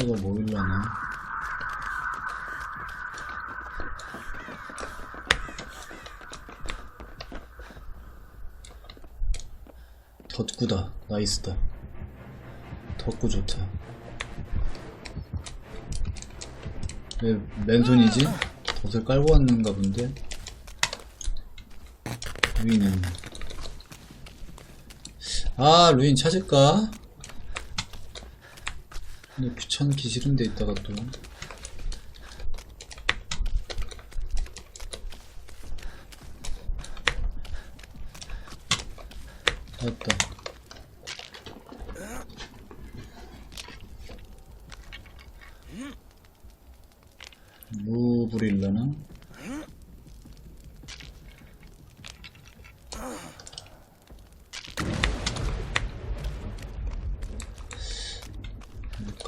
보스가 뭐 일라나? 덧구다. 나이스다. 덧구 좋다. 왜 맨손이지? 덧을 깔고 왔는가 본데? 루인은. 아, 루인 찾을까? 근데 귀찮기 싫은 데 있다가 또. 찾았다. 무브릴라나?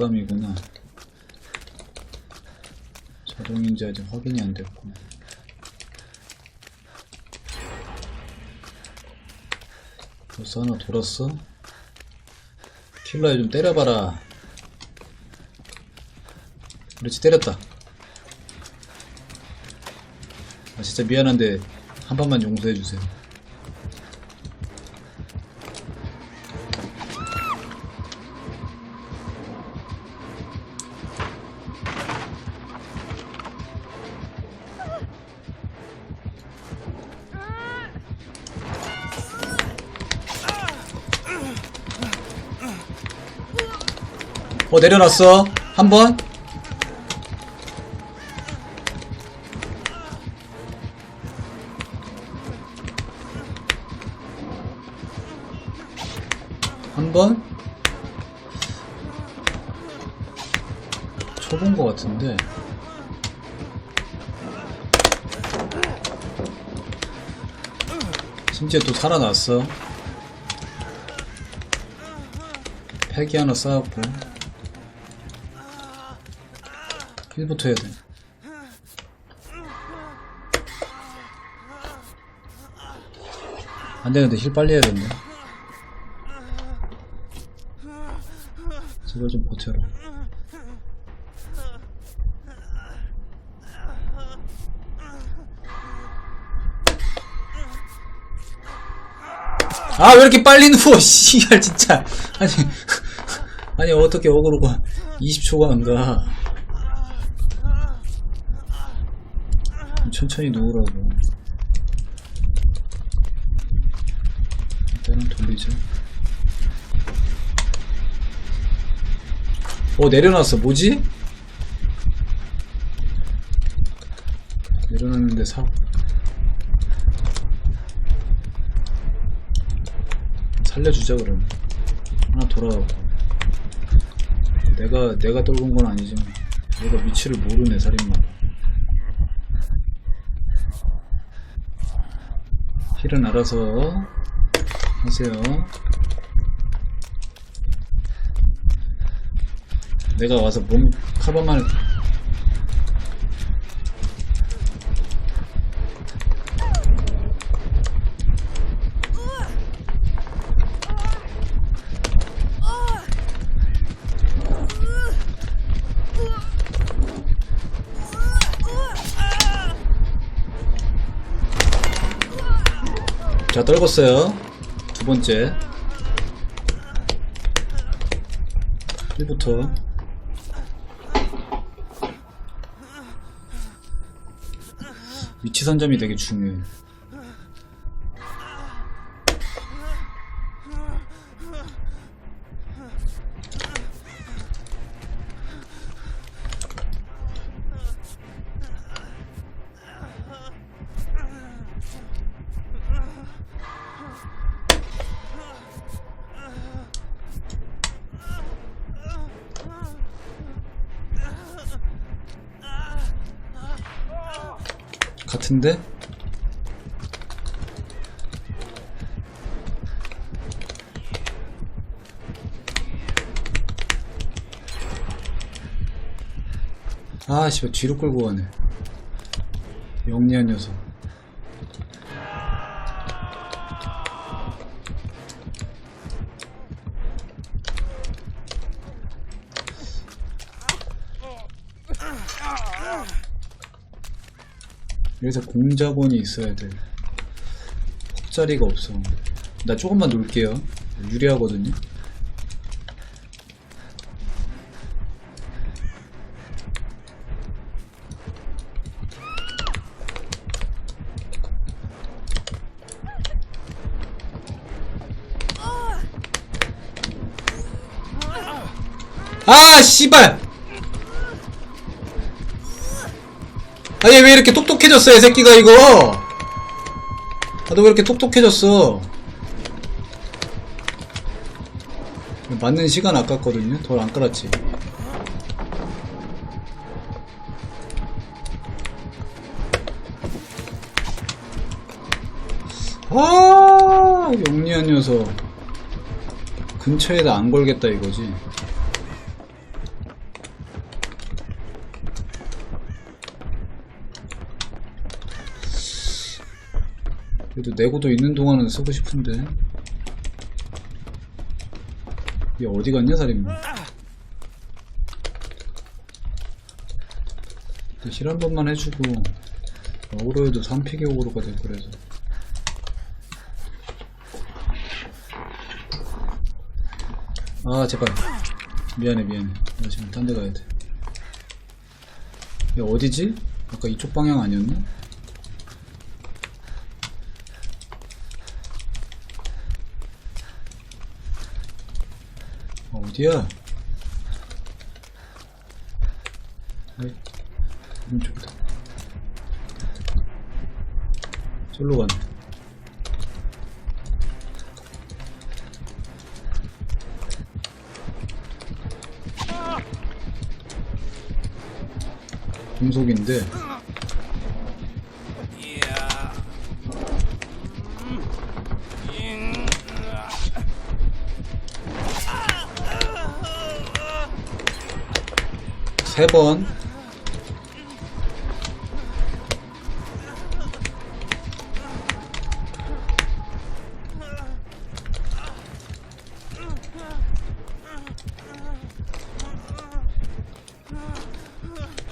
물감이구나. 자동인지 아직 확인이 안 됐고. 벌써 하나 돌았어? 킬러에 좀 때려봐라. 그렇지, 때렸다. 아, 진짜 미안한데, 한 번만 용서해주세요. 어, 내려놨어. 한 번. 한 번. 쳐본 것 같은데. 심지어 또 살아났어. 팩이 하나 쌓았고. 힐부터 해야 돼. 안 되는데 힐 빨리 해야 된다. 제발 좀 버텨라. 아, 왜 이렇게 빨리 누워, 씨발, 진짜. 아니, 아니, 어떻게 어그로가 20초가 안 가. 천천히 누우라고. 일단은 돌리죠. 어, 내려놨어. 뭐지? 내려놨는데 사. 살려주자, 그럼. 하나 돌아가고. 내가, 내가 떨군 건 아니지만. 내가 위치를 모르네, 살인마 가. 힐은 알아서 하세요. 내가 와서 몸 커버만 자 떨궜어요. 두 번째 1부터 위치 선점이 되게 중요해. 같은데? 아, 씨발, 뒤로 끌고 가네. 영리한 녀석. 여기서 공작원이 있어야 돼. 컵자리가 없어. 나 조금만 놀게요. 유리하거든요. 아, 씨발! 아, 얘 왜 이렇게 똑똑해졌어, 이 새끼가, 이거! 아, 너 왜 이렇게 똑똑해졌어? 맞는 시간 아깝거든요? 덜안 깔았지. 아, 영리한 녀석. 근처에다 안 걸겠다, 이거지. 그래도 내고도 있는 동안은 쓰고 싶은데. 얘 어디 갔냐 살인마? 실한 번만 해주고 어그로에도 3픽의 어그로가 될 거라서. 아 제발. 미안해 미안해. 나 지금 딴 데 가야 돼. 얘 어디지? 아까 이쪽 방향 아니었나? 어, 어디야? 아이, 오른쪽이다. 절로 가네. 공속인데 세 번.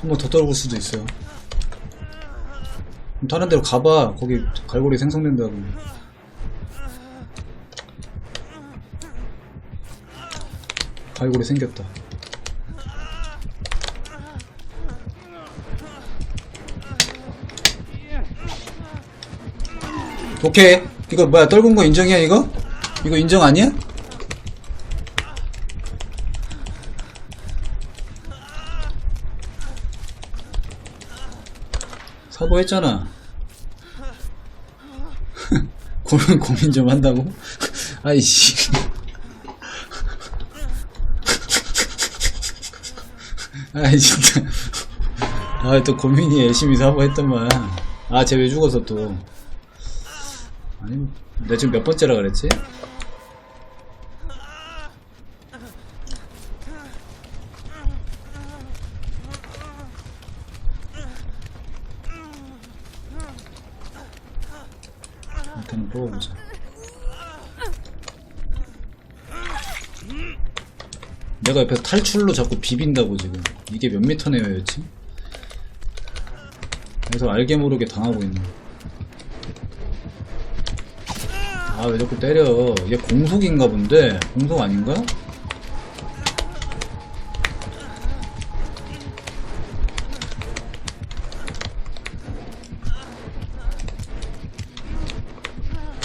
한 번 더 떨굴 수도 있어요. 다른 데로 가봐. 거기 갈고리 생성된다고. 갈고리 생겼다. 오케이. 이거 뭐야, 떨군 거 인정이야, 이거? 이거 인정 아니야? 사고했잖아. 고민, 고민 좀 한다고? 아이씨. 아이, 진짜. 아, 또 고민이 열심히 사고했더만. 아, 쟤 왜 죽었어, 또. 아니, 내가 지금 몇 번째라 그랬지? 일단은 뽑아보자. 내가 옆에서 탈출로 자꾸 비빈다고 지금. 이게 몇 미터 내외였지? 그래서 알게 모르게 당하고 있는 거야. 아, 왜 자꾸 때려. 얘 공속인가 본데? 공속 아닌가?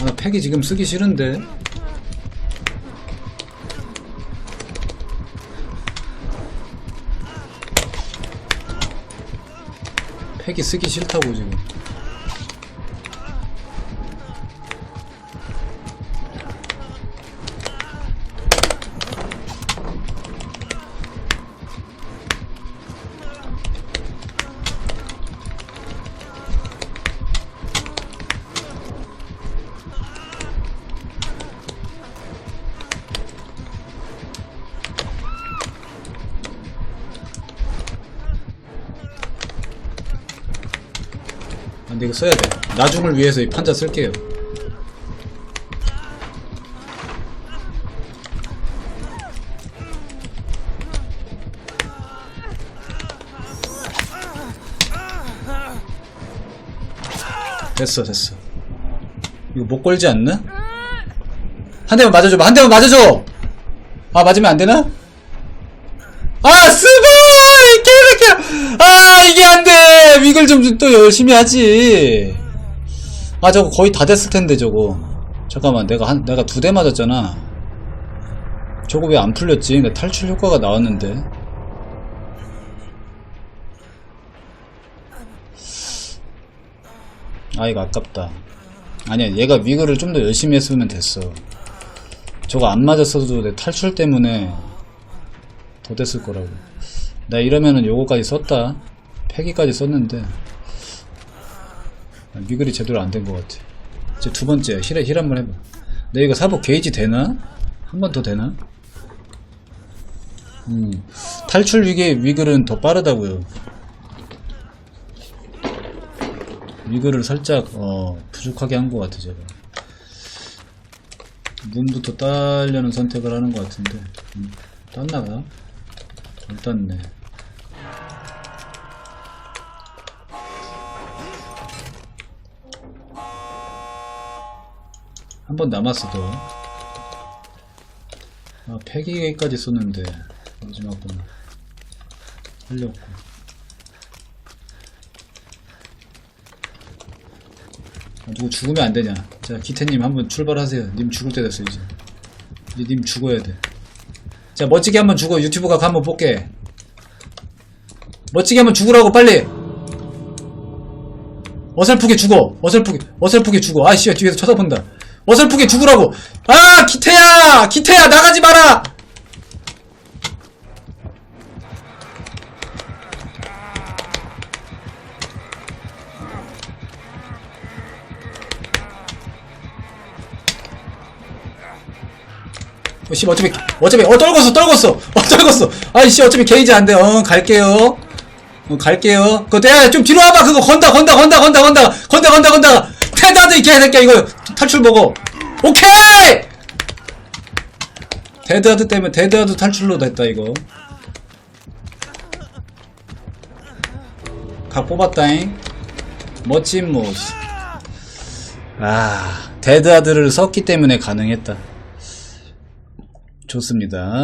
아, 팩이 지금 쓰기 싫은데? 팩이 쓰기 싫다고 지금. 써야 돼. 나중을 위해서 이 판자 쓸게요. 됐어 됐어 이거 못 걸지 않나? 한 대만 맞아줘 한 대만 맞아줘 아 맞으면 안 되나? 아 스발 개새끼야 아 이게 이걸 좀또 열심히 하지. 아 저거 거의 다 됐을 텐데 저거. 잠깐만 내가 한 내가 두 대 맞았잖아. 저거 왜 안 풀렸지? 내 탈출 효과가 나왔는데. 아 이거 아깝다. 아니야 얘가 위그를 좀 더 열심히 했으면 됐어. 저거 안 맞았어도 내 탈출 때문에 더 됐을 거라고. 나 이러면은 요거까지 썼다 패기까지 썼는데 아, 위글이 제대로 안 된 것 같아. 이제 두 번째 힐, 힐 한번 해봐. 내 이거 사복 게이지 되나? 한 번 더 되나? 음 탈출 위기 위글은 더 빠르다고요. 위글을 살짝 어 부족하게 한 것 같아 제가. 문부터 따려는 선택을 하는 것 같은데. 음, 땄나봐. 안 땄네 한 번 남았어 더 아, 폐기까지 쏘는데 마지막 번. 살렸고. 아, 누구 죽으면 안 되냐. 자 기태님 한번 출발하세요. 님 죽을 때 됐어 이제. 이제 님 죽어야 돼자 멋지게 한번 죽어. 유튜브 각 한번 볼게. 멋지게 한번 죽으라고 빨리! 어설프게 죽어. 어설프게 어설프게 죽어. 아이씨 뒤에서 쳐다본다 어설프게 죽으라고 아 기태야 기태야 나가지 마라 어, 씨, 어차피, 어차피, 어, 떨궜어, 떨궜어, 어, 떨궜어. 아이씨, 어차피 게이지 안 돼. 어, 갈게요. 어, 갈게요. 그거, 야, 좀 뒤로 와봐. 그거 건다, 건다, 건다, 건다, 건다, 건다, 건다, 건다. 테다드, 이 개새끼야, 이거. 탈출 보고. 오케이! 데드하드 때문에, 데드하드 탈출로 됐다, 이거. 각 뽑았다잉. 멋진 모습. 아, 데드하드를 썼기 때문에 가능했다. 좋습니다.